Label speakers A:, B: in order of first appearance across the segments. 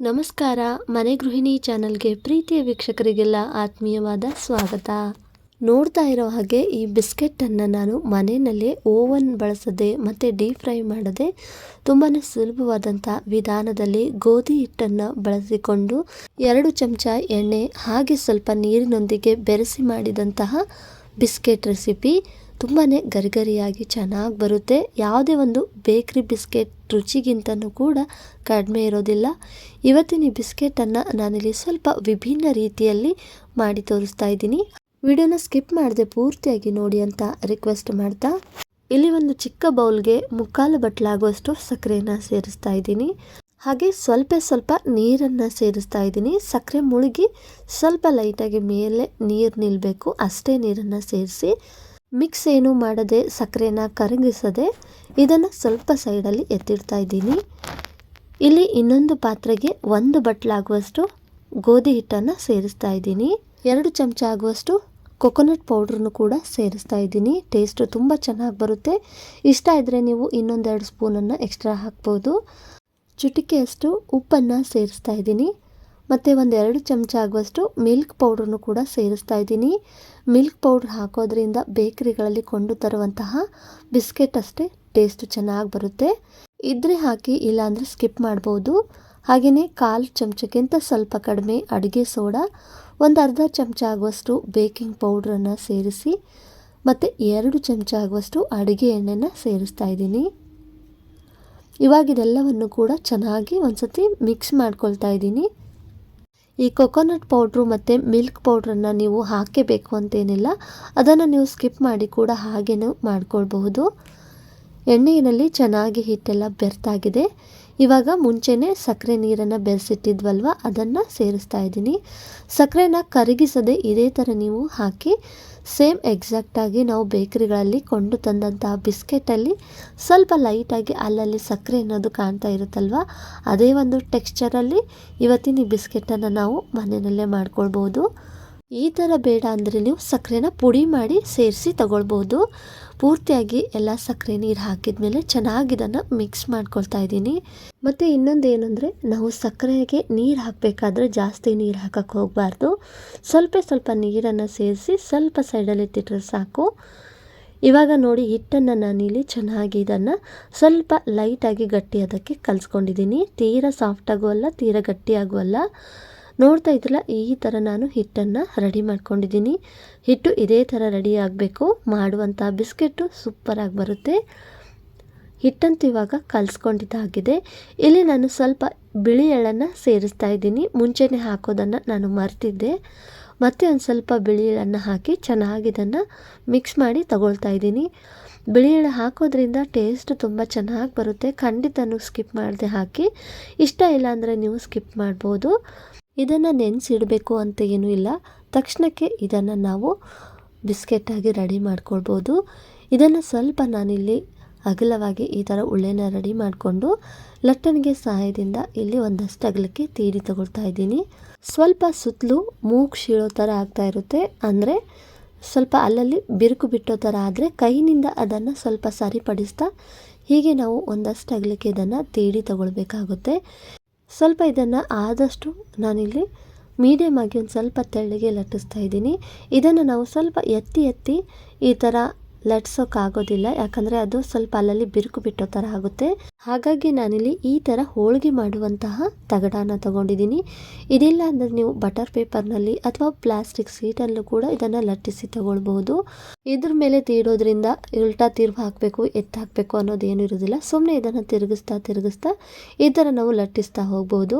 A: ನಮಸ್ಕಾರ, ಮನೆ ಗೃಹಿಣಿ ಚಾನಲ್ಗೆ ಪ್ರೀತಿಯ ವೀಕ್ಷಕರಿಗೆಲ್ಲ ಆತ್ಮೀಯವಾದ ಸ್ವಾಗತ. ನೋಡ್ತಾ ಇರೋ ಹಾಗೆ ಈ ಬಿಸ್ಕೆಟನ್ನು ನಾನು ಮನೆಯಲ್ಲೇ ಓವನ್ ಬಳಸದೆ ಮತ್ತು ಡೀಪ್ ಫ್ರೈ ಮಾಡದೆ ತುಂಬಾ ಸುಲಭವಾದಂಥ ವಿಧಾನದಲ್ಲಿ ಗೋಧಿ ಹಿಟ್ಟನ್ನು ಬಳಸಿಕೊಂಡು ಎರಡು ಚಮಚ ಎಣ್ಣೆ ಹಾಗೆ ಸ್ವಲ್ಪ ನೀರಿನೊಂದಿಗೆ ಬೆರೆಸಿ ಮಾಡಿದಂತಹ ಬಿಸ್ಕೆಟ್ ರೆಸಿಪಿ ತುಂಬಾ ಗರಿಗರಿಯಾಗಿ ಚೆನ್ನಾಗಿ ಬರುತ್ತೆ. ಯಾವುದೇ ಒಂದು ಬೇಕ್ರಿ ಬಿಸ್ಕೆಟ್ ರುಚಿಗಿಂತನೂ ಕೂಡ ಕಡಿಮೆ ಇರೋದಿಲ್ಲ. ಇವತ್ತಿನ ಈ ಬಿಸ್ಕೆಟನ್ನು ನಾನಿಲ್ಲಿ ಸ್ವಲ್ಪ ವಿಭಿನ್ನ ರೀತಿಯಲ್ಲಿ ಮಾಡಿ ತೋರಿಸ್ತಾ ಇದ್ದೀನಿ. ವಿಡಿಯೋನ ಸ್ಕಿಪ್ ಮಾಡದೆ ಪೂರ್ತಿಯಾಗಿ ನೋಡಿ ಅಂತ ರಿಕ್ವೆಸ್ಟ್ ಮಾಡ್ತಾ. ಇಲ್ಲಿ ಒಂದು ಚಿಕ್ಕ ಬೌಲ್ಗೆ ಮುಕ್ಕಾಲು ಬಟ್ಲಾಗುವಷ್ಟು ಸಕ್ಕರೆಯನ್ನು ಸೇರಿಸ್ತಾ ಇದ್ದೀನಿ. ಹಾಗೆ ಸ್ವಲ್ಪ ಸ್ವಲ್ಪ ನೀರನ್ನು ಸೇರಿಸ್ತಾ ಇದ್ದೀನಿ. ಸಕ್ಕರೆ ಮುಳುಗಿ ಸ್ವಲ್ಪ ಲೈಟಾಗಿ ಮೇಲೆ ನೀರು ನಿಲ್ಲಬೇಕು ಅಷ್ಟೇ ನೀರನ್ನು ಸೇರಿಸಿ ಮಿಕ್ಸ್ ಏನು ಮಾಡದೆ ಸಕ್ಕರೆನ ಕರಗಿಸದೆ ಇದನ್ನು ಸ್ವಲ್ಪ ಸೈಡಲ್ಲಿ ಎತ್ತಿಡ್ತಾ ಇದ್ದೀನಿ. ಇಲ್ಲಿ ಇನ್ನೊಂದು ಪಾತ್ರೆಗೆ ಒಂದು ಬಟ್ಲಾಗುವಷ್ಟು ಗೋಧಿ ಹಿಟ್ಟನ್ನು ಸೇರಿಸ್ತಾ ಇದ್ದೀನಿ. ಎರಡು ಚಮಚ ಆಗುವಷ್ಟು ಕೊಕೊನಟ್ ಪೌಡ್ರನ್ನು ಕೂಡ ಸೇರಿಸ್ತಾ ಇದ್ದೀನಿ. ಟೇಸ್ಟು ತುಂಬ ಚೆನ್ನಾಗಿ ಬರುತ್ತೆ. ಇಷ್ಟ ಇದ್ದರೆ ನೀವು ಇನ್ನೊಂದೆರಡು ಸ್ಪೂನನ್ನು ಎಕ್ಸ್ಟ್ರಾ ಹಾಕ್ಬೋದು. ಚುಟಿಕೆಯಷ್ಟು ಉಪ್ಪನ್ನು ಸೇರಿಸ್ತಾ ಇದ್ದೀನಿ. ಮತ್ತು ಒಂದೆರಡು ಚಮಚ ಆಗುವಷ್ಟು ಮಿಲ್ಕ್ ಪೌಡ್ರನ್ನು ಕೂಡ ಸೇರಿಸ್ತಾ ಇದ್ದೀನಿ. ಮಿಲ್ಕ್ ಪೌಡ್ರ್ ಹಾಕೋದ್ರಿಂದ ಬೇಕರಿಗಳಲ್ಲಿ ಕೊಂಡು ತರುವಂತಹ ಬಿಸ್ಕೆಟ್ ಅಷ್ಟೇ ಟೇಸ್ಟ್ ಚೆನ್ನಾಗಿ ಬರುತ್ತೆ. ಇದ್ರೆ ಹಾಕಿ ಇಲ್ಲಾಂದರೆ ಸ್ಕಿಪ್ ಮಾಡ್ಬೋದು. ಹಾಗೆಯೇ ಕಾಲು ಚಮಚಕ್ಕಿಂತ ಸ್ವಲ್ಪ ಕಡಿಮೆ ಅಡುಗೆ ಸೋಡಾ, ಒಂದು ಅರ್ಧ ಚಮಚ ಆಗುವಷ್ಟು ಬೇಕಿಂಗ್ ಪೌಡ್ರನ್ನು ಸೇರಿಸಿ, ಮತ್ತು ಎರಡು ಚಮಚ ಆಗುವಷ್ಟು ಅಡುಗೆ ಎಣ್ಣೆನ ಸೇರಿಸ್ತಾ ಇದ್ದೀನಿ. ಇವಾಗ ಇದೆಲ್ಲವನ್ನು ಕೂಡ ಚೆನ್ನಾಗಿ ಒಂದು ಸತಿ ಮಿಕ್ಸ್ ಮಾಡ್ಕೊಳ್ತಾ ಇದ್ದೀನಿ. ಈ ಕೊಕೊನಟ್ ಪೌಡ್ರು ಮತ್ತು ಮಿಲ್ಕ್ ಪೌಡ್ರನ್ನು ನೀವು ಹಾಕಬೇಕು ಅಂತೇನಿಲ್ಲ, ಅದನ್ನು ನೀವು ಸ್ಕಿಪ್ ಮಾಡಿ ಕೂಡ ಹಾಗೇನೂ ಮಾಡ್ಕೊಳ್ಬಹುದು. ಎಣ್ಣೆಯಲ್ಲಿ ಚೆನ್ನಾಗಿ ಹಿಟ್ಟೆಲ್ಲ ಬೆರ್ತಾಗಿದೆ. ಇವಾಗ ಮುಂಚೆನೇ ಸಕ್ಕರೆ ನೀರನ್ನು ಬೆರೆಸಿಟ್ಟಿದ್ವಲ್ವ, ಅದನ್ನು ಸೇರಿಸ್ತಾ ಇದ್ದೀನಿ. ಸಕ್ಕರೆನ ಕರಗಿಸದೆ ಇದೇ ಥರ ನೀವು ಹಾಕಿ ಸೇಮ್ ಎಕ್ಸಾಕ್ಟಾಗಿ ನಾವು ಬೇಕರಿಗಳಲ್ಲಿ ಕೊಂಡು ತಂದಂತಹ ಬಿಸ್ಕೆಟಲ್ಲಿ ಸ್ವಲ್ಪ ಲೈಟಾಗಿ ಅಲ್ಲಲ್ಲಿ ಸಕ್ಕರೆ ಅನ್ನೋದು ಕಾಣ್ತಾ ಇರುತ್ತಲ್ವ? ಅದೇ ಒಂದು ಟೆಕ್ಸ್ಚರಲ್ಲಿ ಇವತ್ತಿನ ಈ ಬಿಸ್ಕೆಟನ್ನು ನಾವು ಮನೆಯಲ್ಲೇ ಮಾಡ್ಕೊಳ್ಬೋದು. ಈ ಥರ ಬೇಡ ಅಂದರೆ ನೀವು ಸಕ್ಕರೆನ ಪುಡಿ ಮಾಡಿ ಸೇರಿಸಿ ತಗೊಳ್ಬೋದು. ಪೂರ್ತಿಯಾಗಿ ಎಲ್ಲ ಸಕ್ಕರೆ ನೀರು ಹಾಕಿದ್ಮೇಲೆ ಚೆನ್ನಾಗಿ ಇದನ್ನು ಮಿಕ್ಸ್ ಮಾಡ್ಕೊಳ್ತಾ ಇದ್ದೀನಿ. ಮತ್ತು ಇನ್ನೊಂದು ಏನಂದರೆ ನಾವು ಸಕ್ಕರೆಗೆ ನೀರು ಹಾಕಬೇಕಾದ್ರೆ ಜಾಸ್ತಿ ನೀರು ಹಾಕಕ್ಕೆ ಹೋಗಬಾರ್ದು. ಸ್ವಲ್ಪ ಸ್ವಲ್ಪ ನೀರನ್ನು ಸೇರಿಸಿ ಸ್ವಲ್ಪ ಸೈಡಲ್ಲಿ ಎತ್ತಿಟ್ರೆ ಸಾಕು. ಇವಾಗ ನೋಡಿ, ಹಿಟ್ಟನ್ನು ನಾನಿಲ್ಲಿ ಚೆನ್ನಾಗಿ ಇದನ್ನು ಸ್ವಲ್ಪ ಲೈಟಾಗಿ ಗಟ್ಟಿ ಅದಕ್ಕೆ ಕಲಿಸ್ಕೊಂಡಿದ್ದೀನಿ. ತೀರಾ ಸಾಫ್ಟಾಗೂ ಅಲ್ಲ, ತೀರಾ ಗಟ್ಟಿಯಾಗೂ ಅಲ್ಲ. ನೋಡ್ತಾ ಇದ್ರಲ್ಲ, ಈ ಥರ ನಾನು ಹಿಟ್ಟನ್ನು ರೆಡಿ ಮಾಡ್ಕೊಂಡಿದ್ದೀನಿ. ಹಿಟ್ಟು ಇದೇ ಥರ ರೆಡಿ ಆಗಬೇಕು. ಮಾಡುವಂಥ ಬಿಸ್ಕೆಟ್ಟು ಸೂಪರಾಗಿ ಬರುತ್ತೆ. ಹಿಟ್ಟಂತೂ ಇವಾಗ ಕಲಿಸ್ಕೊಂಡಿದ್ದಾಗಿದೆ ಇಲ್ಲಿ ನಾನು ಸ್ವಲ್ಪ ಬಿಳಿ ಎಳ್ಳನ್ನು ಸೇರಿಸ್ತಾ ಇದ್ದೀನಿ. ಮುಂಚೆನೇ ಹಾಕೋದನ್ನು ನಾನು ಮರ್ತಿದ್ದೆ. ಮತ್ತೆ ಒಂದು ಸ್ವಲ್ಪ ಬಿಳಿ ಎಳ್ಳನ್ನು ಹಾಕಿ ಚೆನ್ನಾಗಿ ಇದನ್ನು ಮಿಕ್ಸ್ ಮಾಡಿ ತಗೊಳ್ತಾ ಇದ್ದೀನಿ. ಬಿಳಿ ಎಳ್ಳು ಹಾಕೋದ್ರಿಂದ ಟೇಸ್ಟ್ ತುಂಬ ಚೆನ್ನಾಗಿ ಬರುತ್ತೆ. ಖಂಡಿತನೂ ಸ್ಕಿಪ್ ಮಾಡದೆ ಹಾಕಿ. ಇಷ್ಟ ಇಲ್ಲ ಅಂದರೆ ನೀವು ಸ್ಕಿಪ್ ಮಾಡ್ಬೋದು. ಇದನ್ನು ನೆನೆಸಿಡಬೇಕು ಅಂತ ಏನೂ ಇಲ್ಲ. ತಕ್ಷಣಕ್ಕೆ ಇದನ್ನು ನಾವು ಬಿಸ್ಕೆಟ್ಟಾಗಿ ರೆಡಿ ಮಾಡ್ಕೊಳ್ಬೋದು. ಇದನ್ನು ಸ್ವಲ್ಪ ನಾನಿಲ್ಲಿ ಅಗಲವಾಗಿ ಈ ಥರ ಉಳ್ಳೆನ ರೆಡಿ ಮಾಡಿಕೊಂಡು ಲಟ್ಟಣಿಗೆ ಸಹಾಯದಿಂದ ಇಲ್ಲಿ ಒಂದಷ್ಟು ಅಗಲಕ್ಕೆ ತೀಡಿ ತಗೊಳ್ತಾ ಇದ್ದೀನಿ. ಸ್ವಲ್ಪ ಸುತ್ತಲೂ ಮೂಗು ಶೀಳೋ ಥರ ಆಗ್ತಾ ಇರುತ್ತೆ. ಅಂದರೆ ಸ್ವಲ್ಪ ಅಲ್ಲಲ್ಲಿ ಬಿರುಕು ಬಿಟ್ಟೋ ಥರ ಆದರೆ ಕೈನಿಂದ ಅದನ್ನು ಸ್ವಲ್ಪ ಸರಿಪಡಿಸ್ತಾ ಹೀಗೆ ನಾವು ಒಂದಷ್ಟು ಅಗಲಕ್ಕೆ ಇದನ್ನು ತೀಡಿ ತಗೊಳ್ಬೇಕಾಗುತ್ತೆ. ಸ್ವಲ್ಪ ಇದನ್ನು ಆದಷ್ಟು ನಾನಿಲ್ಲಿ ಮೀಡಿಯಮ್ ಆಗಿ ಒಂದು ಸ್ವಲ್ಪ ತೆಳ್ಳಗೆ ಲಟ್ಟಿಸ್ತಾ ಇದ್ದೀನಿ. ಇದನ್ನು ನಾವು ಸ್ವಲ್ಪ ಎತ್ತಿ ಎತ್ತಿ ಈ ಥರ ಲಟ್ಸೋಕ್ಕಾಗೋದಿಲ್ಲ ಯಾಕಂದರೆ ಅದು ಸ್ವಲ್ಪ ಅಲ್ಲಲ್ಲಿ ಬಿರುಕು ಬಿಟ್ಟೋ ಥರ ಆಗುತ್ತೆ. ಹಾಗಾಗಿ ನಾನಿಲ್ಲಿ ಈ ಥರ ಹೋಳಿಗೆ ಮಾಡುವಂತಹ ತಗಡಾನ ತಗೊಂಡಿದ್ದೀನಿ. ಇದಿಲ್ಲ ಅಂದರೆ ನೀವು ಬಟರ್ ಪೇಪರ್ನಲ್ಲಿ ಅಥವಾ ಪ್ಲಾಸ್ಟಿಕ್ ಸೀಟಲ್ಲೂ ಕೂಡ ಇದನ್ನು ಲಟ್ಟಿಸಿ ತಗೊಳ್ಬೋದು. ಇದ್ರ ಮೇಲೆ ತೀಡೋದ್ರಿಂದ ಉಲ್ಟಾ ತಿರುವು ಹಾಕಬೇಕು ಎತ್ತಾಕಬೇಕು ಹಾಕಬೇಕು ಅನ್ನೋದು ಏನು ಇರೋದಿಲ್ಲ. ಸುಮ್ಮನೆ ಇದನ್ನು ತಿರುಗಿಸ್ತಾ ತಿರುಗಿಸ್ತಾ ಈ ಥರ ನಾವು ಲಟ್ಟಿಸ್ತಾ ಹೋಗ್ಬೋದು.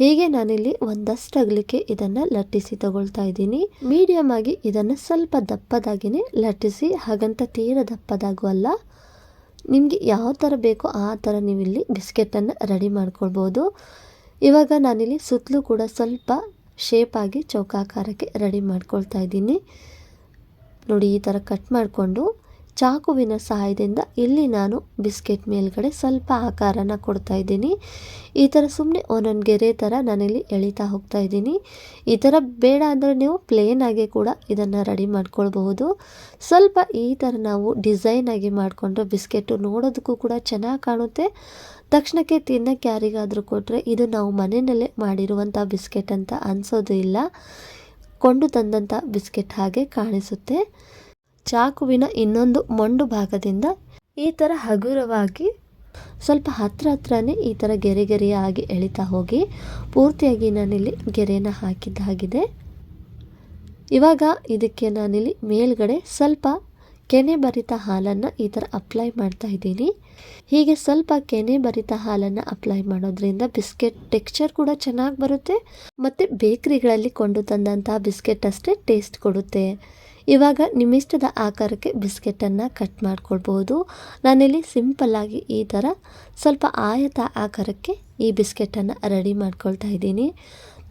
A: ಹೀಗೆ ನಾನಿಲ್ಲಿ ಒಂದಷ್ಟು ಅಗಲಿಕ್ಕೆ ಇದನ್ನು ಲಟ್ಟಿಸಿ ತಗೊಳ್ತಾ ಇದ್ದೀನಿ. ಮೀಡಿಯಮ್ ಆಗಿ ಇದನ್ನು ಸ್ವಲ್ಪ ದಪ್ಪದಾಗಿನೇ ಲಟ್ಟಿಸಿ ಹಾಗಂತ ತೀರ ದಪ್ಪದಾಗೂ ಅಲ್ಲ, ನಿಮಗೆ ಯಾವ ಥರ ಬೇಕೋ ಆ ಥರ ನೀವು ಇಲ್ಲಿ ಬಿಸ್ಕೆಟನ್ನು ರೆಡಿ ಮಾಡ್ಕೊಳ್ಬೋದು. ಇವಾಗ ನಾನಿಲ್ಲಿ ಸುತ್ತಲೂ ಕೂಡ ಸ್ವಲ್ಪ ಶೇಪಾಗಿ ಚೌಕಾಕಾರಕ್ಕೆ ರೆಡಿ ಮಾಡ್ಕೊಳ್ತಾ ಇದ್ದೀನಿ. ನೋಡಿ, ಈ ಥರ ಕಟ್ ಮಾಡಿಕೊಂಡು ಚಾಕುವಿನ ಸಹಾಯದಿಂದ ಇಲ್ಲಿ ನಾನು ಬಿಸ್ಕೆಟ್ ಮೇಲ್ಗಡೆ ಸ್ವಲ್ಪ ಆಕಾರನ ಕೊಡ್ತಾ ಇದ್ದೀನಿ. ಈ ಥರ ಸುಮ್ಮನೆ ಒಂದೊಂದು ಗೆರೆ ಥರ ನಾನಿಲ್ಲಿ ಎಳಿತಾ ಹೋಗ್ತಾ ಇದ್ದೀನಿ. ಈ ಥರ ಬೇಡ ಅಂದರೆ ನೀವು ಪ್ಲೇನ್ ಆಗಿ ಕೂಡ ಇದನ್ನು ರೆಡಿ ಮಾಡ್ಕೊಳ್ಬಹುದು. ಸ್ವಲ್ಪ ಈ ಥರ ನಾವು ಡಿಸೈನ್ ಆಗಿ ಮಾಡಿಕೊಂಡ್ರೆ ಬಿಸ್ಕೆಟು ನೋಡೋದಕ್ಕೂ ಕೂಡ ಚೆನ್ನಾಗಿ ಕಾಣುತ್ತೆ. ತಕ್ಷಣಕ್ಕೆ ತಿನ್ನಕ್ಕೆ ಯಾರಿಗಾದರೂ ಕೊಟ್ಟರೆ ಇದು ನಾವು ಮನೆಯಲ್ಲೇ ಮಾಡಿರುವಂಥ ಬಿಸ್ಕೆಟ್ ಅಂತ ಅನಿಸೋದು ಇಲ್ಲ. ಕೊಂಡು ತಂದಂಥ ಬಿಸ್ಕೆಟ್ ಹಾಗೆ ಕಾಣಿಸುತ್ತೆ. ಚಾಕುವಿನ ಇನ್ನೊಂದು ಮೊಂಡು ಭಾಗದಿಂದ ಈ ಥರ ಹಗುರವಾಗಿ ಸ್ವಲ್ಪ ಹತ್ರ ಹತ್ರನೇ ಈ ಥರ ಗೆರೆ ಗೆರೆಯಾಗಿ ಎಳಿತಾ ಹೋಗಿ ಪೂರ್ತಿಯಾಗಿ ನಾನಿಲ್ಲಿ ಗೆರೆನ ಹಾಕಿದ್ದಾಗಿದೆ. ಇವಾಗ ಇದಕ್ಕೆ ನಾನಿಲ್ಲಿ ಮೇಲ್ಗಡೆ ಸ್ವಲ್ಪ ಕೆನೆ ಭರಿತ ಹಾಲನ್ನು ಈ ಥರ ಅಪ್ಲೈ ಮಾಡ್ತಾ ಇದ್ದೀನಿ. ಹೀಗೆ ಸ್ವಲ್ಪ ಕೆನೆ ಭರಿತ ಹಾಲನ್ನು ಅಪ್ಲೈ ಮಾಡೋದ್ರಿಂದ ಬಿಸ್ಕೆಟ್ ಟೆಕ್ಸ್ಚರ್ ಕೂಡ ಚೆನ್ನಾಗಿ ಬರುತ್ತೆ, ಮತ್ತು ಬೇಕ್ರಿಗಳಲ್ಲಿ ಕೊಂಡು ತಂದಂತಹ ಬಿಸ್ಕೆಟ್ ಅಷ್ಟೇ ಟೇಸ್ಟ್ ಕೊಡುತ್ತೆ. ಇವಾಗ ನಿಮ್ಮಿಷ್ಟದ ಆಕಾರಕ್ಕೆ ಬಿಸ್ಕೆಟನ್ನು ಕಟ್ ಮಾಡ್ಕೊಳ್ಬೋದು. ನಾನಿಲ್ಲಿ ಸಿಂಪಲ್ಲಾಗಿ ಈ ಥರ ಸ್ವಲ್ಪ ಆಯತ ಆಕಾರಕ್ಕೆ ಈ ಬಿಸ್ಕೆಟನ್ನು ರೆಡಿ ಮಾಡ್ಕೊಳ್ತಾ ಇದ್ದೀನಿ.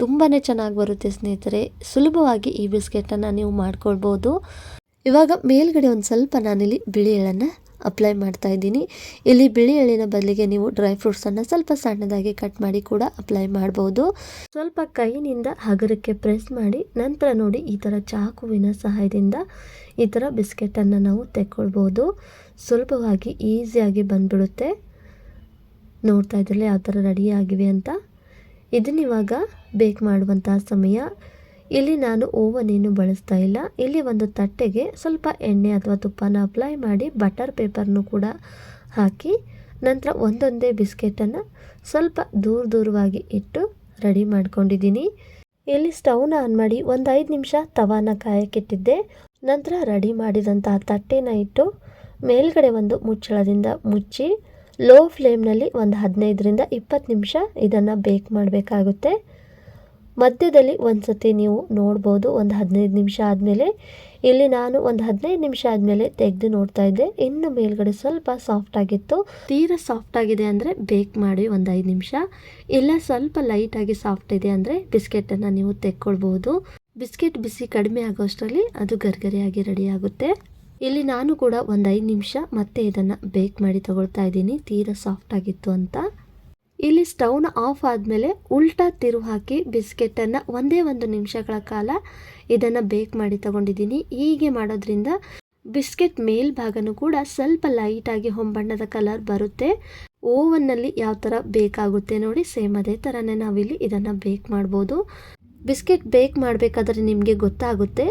A: ತುಂಬಾ ಚೆನ್ನಾಗಿ ಬರುತ್ತೆ ಸ್ನೇಹಿತರೆ, ಸುಲಭವಾಗಿ ಈ ಬಿಸ್ಕೆಟನ್ನು ನೀವು ಮಾಡ್ಕೊಳ್ಬೋದು. ಇವಾಗ ಮೇಲ್ಗಡೆ ಒಂದು ಸ್ವಲ್ಪ ನಾನಿಲ್ಲಿ ಬಿಳಿ ಎಳ್ಳನ್ನು ಅಪ್ಲೈ ಮಾಡ್ತಾ ಇದ್ದೀನಿ. ಇಲ್ಲಿ ಬಿಳಿ ಎಳ್ಳಿನ ಬದಲಿಗೆ ನೀವು ಡ್ರೈ ಫ್ರೂಟ್ಸನ್ನು ಸ್ವಲ್ಪ ಸಣ್ಣದಾಗಿ ಕಟ್ ಮಾಡಿ ಕೂಡ ಅಪ್ಲೈ ಮಾಡ್ಬೋದು. ಸ್ವಲ್ಪ ಕೈನಿಂದ ಹಗರಕ್ಕೆ ಪ್ರೆಸ್ ಮಾಡಿ, ನಂತರ ನೋಡಿ ಈ ಥರ ಚಾಕುವಿನ ಸಹಾಯದಿಂದ ಈ ಥರ ಬಿಸ್ಕೆಟನ್ನು ನಾವು ತೆಕ್ಕೊಳ್ಬೋದು. ಸುಲಭವಾಗಿ ಈಸಿಯಾಗಿ ಬಂದ್ಬಿಡುತ್ತೆ. ನೋಡ್ತಾ ಇದ್ರಲ್ಲಿ ಯಾವ ಥರ ರೆಡಿ ಆಗಿವೆ ಅಂತ. ಇದನ್ನಿವಾಗ ಬೇಕ್ ಮಾಡುವಂತಹ ಸಮಯ. ಇಲ್ಲಿ ನಾನು ಓವನ್ ಏನು ಬಳಸ್ತಾ ಇಲ್ಲ. ಇಲ್ಲಿ ಒಂದು ತಟ್ಟೆಗೆ ಸ್ವಲ್ಪ ಎಣ್ಣೆ ಅಥವಾ ತುಪ್ಪನ ಅಪ್ಲೈ ಮಾಡಿ ಬಟರ್ ಪೇಪರ್ನು ಕೂಡ ಹಾಕಿ ನಂತರ ಒಂದೊಂದೇ ಬಿಸ್ಕೆಟನ್ನು ಸ್ವಲ್ಪ ದೂರ ದೂರವಾಗಿ ಇಟ್ಟು ರೆಡಿ ಮಾಡ್ಕೊಂಡಿದ್ದೀನಿ. ಇಲ್ಲಿ ಸ್ಟವ್ನ ಆನ್ ಮಾಡಿ ಒಂದು ಐದು ನಿಮಿಷ ತವಾನ ಕಾಯಕ್ಕಿಟ್ಟಿದ್ದೆ. ನಂತರ ರೆಡಿ ಮಾಡಿದಂತಹ ತಟ್ಟೆನ ಇಟ್ಟು ಮೇಲ್ಗಡೆ ಒಂದು ಮುಚ್ಚಳದಿಂದ ಮುಚ್ಚಿ ಲೋ ಫ್ಲೇಮ್ನಲ್ಲಿ ಒಂದು ಹದಿನೈದರಿಂದ ಇಪ್ಪತ್ತು ನಿಮಿಷ ಇದನ್ನು ಬೇಕ್ ಮಾಡಬೇಕಾಗುತ್ತೆ. ಮಧ್ಯದಲ್ಲಿ ಒಂದು ಸತಿ ನೀವು ನೋಡ್ಬೋದು, ಒಂದು ಹದಿನೈದು ನಿಮಿಷ ಆದಮೇಲೆ. ಇಲ್ಲಿ ನಾನು ಒಂದು ಹದಿನೈದು ನಿಮಿಷ ಆದಮೇಲೆ ತೆಗೆದು ನೋಡ್ತಾ ಇದ್ದೆ. ಇನ್ನು ಮೇಲ್ಗಡೆ ಸ್ವಲ್ಪ ಸಾಫ್ಟ್ ಆಗಿತ್ತು. ತೀರಾ ಸಾಫ್ಟ್ ಆಗಿದೆ ಅಂದರೆ ಬೇಕ್ ಮಾಡಿ ಒಂದು ಐದು ನಿಮಿಷ. ಇಲ್ಲ, ಸ್ವಲ್ಪ ಲೈಟಾಗಿ ಸಾಫ್ಟ್ ಇದೆ ಅಂದರೆ ಬಿಸ್ಕೆಟನ್ನು ನೀವು ತೆಕ್ಕೊಳ್ಬೋದು. ಬಿಸ್ಕೆಟ್ ಬಿಸಿ ಕಡಿಮೆ ಆಗೋಷ್ಟರಲ್ಲಿ ಅದು ಗರ್ಗರಿಯಾಗಿ ರೆಡಿ ಆಗುತ್ತೆ. ಇಲ್ಲಿ ನಾನು ಕೂಡ ಒಂದು ಐದು ನಿಮಿಷ ಮತ್ತೆ ಇದನ್ನು ಬೇಕ್ ಮಾಡಿ ತಗೊಳ್ತಾ ಇದ್ದೀನಿ. ತೀರಾ ಸಾಫ್ಟ್ ಆಗಿತ್ತು ಅಂತ. ಇಲ್ಲಿ ಸ್ಟೌನ್ ಆಫ್ ಆದಮೇಲೆ ಉಲ್ಟಾ ತಿರು ಹಾಕಿ ಬಿಸ್ಕೆಟನ್ನು ಒಂದೇ ಒಂದು ನಿಮಿಷಗಳ ಕಾಲ ಇದನ್ನು ಬೇಕ್ ಮಾಡಿ ತಗೊಂಡಿದ್ದೀನಿ. ಹೀಗೆ ಮಾಡೋದ್ರಿಂದ ಬಿಸ್ಕೆಟ್ ಮೇಲ್ಭಾಗನೂ ಕೂಡ ಸ್ವಲ್ಪ ಲೈಟಾಗಿ ಹೊಂಬಣ್ಣದ ಕಲರ್ ಬರುತ್ತೆ. ಓವನ್ನಲ್ಲಿ ಯಾವ ಥರ ಬೇಕಾಗುತ್ತೆ ನೋಡಿ ಸೇಮ್ ಅದೇ ಥರನೇ ನಾವಿಲ್ಲಿ ಇದನ್ನು ಬೇಕ್ ಮಾಡ್ಬೋದು. ಬಿಸ್ಕೆಟ್ ಬೇಕ್ ಮಾಡಬೇಕಾದ್ರೆ ನಿಮಗೆ ಗೊತ್ತಾಗುತ್ತೆ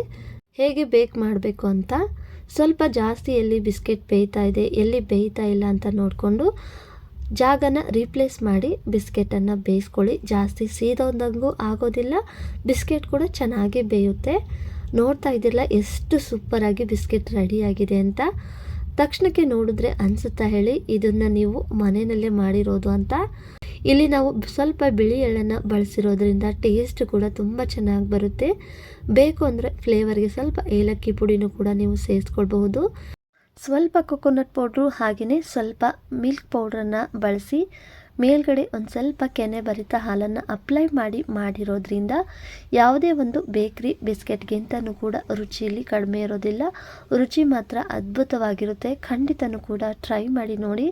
A: ಹೇಗೆ ಬೇಕ್ ಮಾಡಬೇಕು ಅಂತ. ಸ್ವಲ್ಪ ಜಾಸ್ತಿ ಎಲ್ಲಿ ಬಿಸ್ಕೆಟ್ ಬೇಯ್ತಾ ಇದೆ, ಎಲ್ಲಿ ಬೇಯ್ತಾ ಇಲ್ಲ ಅಂತ ನೋಡಿಕೊಂಡು ಜಾಗನ ರೀಪ್ಲೇಸ್ ಮಾಡಿ ಬಿಸ್ಕೆಟನ್ನು ಬೇಯಿಸ್ಕೊಳ್ಳಿ. ಜಾಸ್ತಿ ಸೀದೋದಂಗೂ ಆಗೋದಿಲ್ಲ. ಬಿಸ್ಕೆಟ್ ಕೂಡ ಚೆನ್ನಾಗಿ ಬೇಯುತ್ತೆ. ನೋಡ್ತಾ ಇದ್ದಿಲ್ಲ ಎಷ್ಟು ಸೂಪರಾಗಿ ಬಿಸ್ಕೆಟ್ ರೆಡಿಯಾಗಿದೆ ಅಂತ. ತಕ್ಷಣಕ್ಕೆ ನೋಡಿದ್ರೆ ಅನಿಸುತ್ತಾ ಹೇಳಿ, ಇದನ್ನು ನೀವು ಮನೆಯಲ್ಲೇ ಮಾಡಿರೋದು ಅಂತ. ಇಲ್ಲಿ ನಾವು ಸ್ವಲ್ಪ ಬಿಳಿ ಎಳ್ಳನ್ನು ಬಳಸಿರೋದ್ರಿಂದ ಟೇಸ್ಟ್ ಕೂಡ ತುಂಬ ಚೆನ್ನಾಗಿ ಬರುತ್ತೆ. ಬೇಕು ಅಂದರೆ ಫ್ಲೇವರ್ಗೆ ಸ್ವಲ್ಪ ಏಲಕ್ಕಿ ಪುಡಿನೂ ಕೂಡ ನೀವು ಸೇರಿಸ್ಕೊಳ್ಬಹುದು. ಸ್ವಲ್ಪ ಕೊಕೊನಟ್ ಪೌಡ್ರು ಹಾಗೆಯೇ ಸ್ವಲ್ಪ ಮಿಲ್ಕ್ ಪೌಡ್ರನ್ನು ಬಳಸಿ, ಮೇಲ್ಗಡೆ ಒಂದು ಸ್ವಲ್ಪ ಕೆನೆ ಭರಿತ ಹಾಲನ್ನು ಅಪ್ಲೈ ಮಾಡಿ ಮಾಡಿರೋದ್ರಿಂದ ಯಾವುದೇ ಒಂದು ಬೇಕ್ರಿ ಬಿಸ್ಕೆಟ್ಗಿಂತನೂ ಕೂಡ ರುಚಿಯಲ್ಲಿ ಕಡಿಮೆ ಇರೋದಿಲ್ಲ. ರುಚಿ ಮಾತ್ರ ಅದ್ಭುತವಾಗಿರುತ್ತೆ. ಖಂಡಿತನೂ ಕೂಡ ಟ್ರೈ ಮಾಡಿ ನೋಡಿ.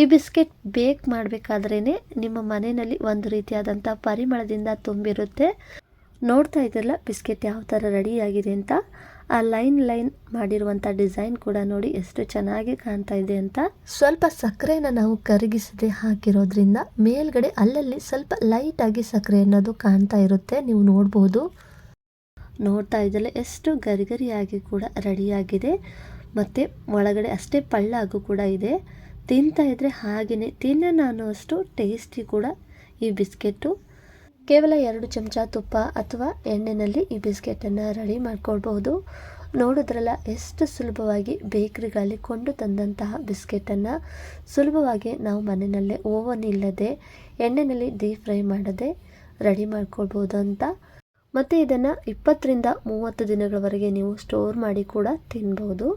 A: ಈ ಬಿಸ್ಕೆಟ್ ಬೇಕ್ ಮಾಡಬೇಕಾದ್ರೇ ನಿಮ್ಮ ಮನೆಯಲ್ಲಿ ಒಂದು ರೀತಿಯಾದಂಥ ಪರಿಮಳದಿಂದ ತುಂಬಿರುತ್ತೆ. ನೋಡ್ತಾ ಇದ್ದಿರಲ್ಲ ಬಿಸ್ಕೆಟ್ ಯಾವ ಥರ ರೆಡಿಯಾಗಿದೆ ಅಂತ? ಆ ಲೈನ್ ಲೈನ್ ಮಾಡಿರುವಂಥ ಡಿಸೈನ್ ಕೂಡ ನೋಡಿ ಎಷ್ಟು ಚೆನ್ನಾಗಿ ಕಾಣ್ತಾ ಇದೆ ಅಂತ. ಸ್ವಲ್ಪ ಸಕ್ಕರೆನ ನಾವು ಕರಗಿಸದೆ ಹಾಕಿರೋದ್ರಿಂದ ಮೇಲ್ಗಡೆ ಅಲ್ಲಲ್ಲಿ ಸ್ವಲ್ಪ ಲೈಟ್ ಆಗಿ ಸಕ್ಕರೆ ಅನ್ನೋದು ಕಾಣ್ತಾ ಇರುತ್ತೆ. ನೀವು ನೋಡ್ಬೋದು. ನೋಡ್ತಾ ಇದ್ದಲ್ಲ ಎಷ್ಟು ಗರಿಗರಿಯಾಗಿ ಕೂಡ ರೆಡಿಯಾಗಿದೆ. ಮತ್ತು ಒಳಗಡೆ ಅಷ್ಟೇ ಪಳ್ಳಾಗು ಕೂಡ ಇದೆ. ತಿಂತಾ ಇದ್ರೆ ಹಾಗೆಯೇ ತಿನ್ನೋಣ ಅನ್ನೋಷ್ಟು ಟೇಸ್ಟಿ ಕೂಡ ಈ ಬಿಸ್ಕೆಟು. ಕೇವಲ ಎರಡು ಚಮಚ ತುಪ್ಪ ಅಥವಾ ಎಣ್ಣೆಯಲ್ಲಿ ಈ ಬಿಸ್ಕೆಟನ್ನು ರೆಡಿ ಮಾಡ್ಕೊಳ್ಬಹುದು. ನೋಡಿದ್ರಲ್ಲ, ಎಷ್ಟು ಸುಲಭವಾಗಿ ಬೇಕ್ರಿಗಳಲ್ಲಿ ಕೊಂಡು ತಂದಂತಹ ಬಿಸ್ಕೆಟನ್ನು. ಸುಲಭವಾಗಿ ನಾವು ಮನೆಯಲ್ಲೇ ಓವನ್ ಇಲ್ಲದೆ ಎಣ್ಣೆಯಲ್ಲಿ ಡೀಪ್ ಫ್ರೈ ಮಾಡದೆ ರೆಡಿ ಮಾಡ್ಕೊಳ್ಬೋದು ಅಂತ. ಮತ್ತು ಇದನ್ನು ಇಪ್ಪತ್ತರಿಂದ ಮೂವತ್ತು ದಿನಗಳವರೆಗೆ ನೀವು ಸ್ಟೋರ್ ಮಾಡಿ ಕೂಡ ತಿನ್ಬೋದು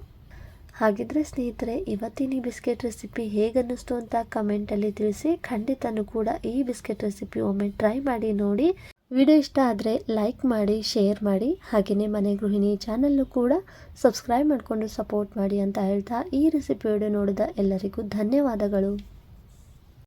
A: ಹಾಗಿದ್ರೆ ಸ್ನೇಹಿತರೆ, ಇವತ್ತಿನ ಈ ಬಿಸ್ಕೆಟ್ ರೆಸಿಪಿ ಹೇಗನ್ನಿಸ್ತು ಅಂತ ಕಮೆಂಟಲ್ಲಿ ತಿಳಿಸಿ, ಖಂಡಿತನೂ ಕೂಡ ಈ ಬಿಸ್ಕೆಟ್ ರೆಸಿಪಿ ಒಮ್ಮೆ ಟ್ರೈ ಮಾಡಿ ನೋಡಿ. ವಿಡಿಯೋ ಇಷ್ಟ ಆದರೆ ಲೈಕ್ ಮಾಡಿ ಶೇರ್ ಮಾಡಿ ಹಾಗೆಯೇ ಮನೆ ಗೃಹಿಣಿ ಚಾನಲ್ಲು ಕೂಡ ಸಬ್ಸ್ಕ್ರೈಬ್ ಮಾಡಿಕೊಂಡು ಸಪೋರ್ಟ್ ಮಾಡಿ ಅಂತ ಹೇಳ್ತಾ ಈ ರೆಸಿಪಿ ವಿಡಿಯೋ ನೋಡಿದ ಎಲ್ಲರಿಗೂ ಧನ್ಯವಾದಗಳು.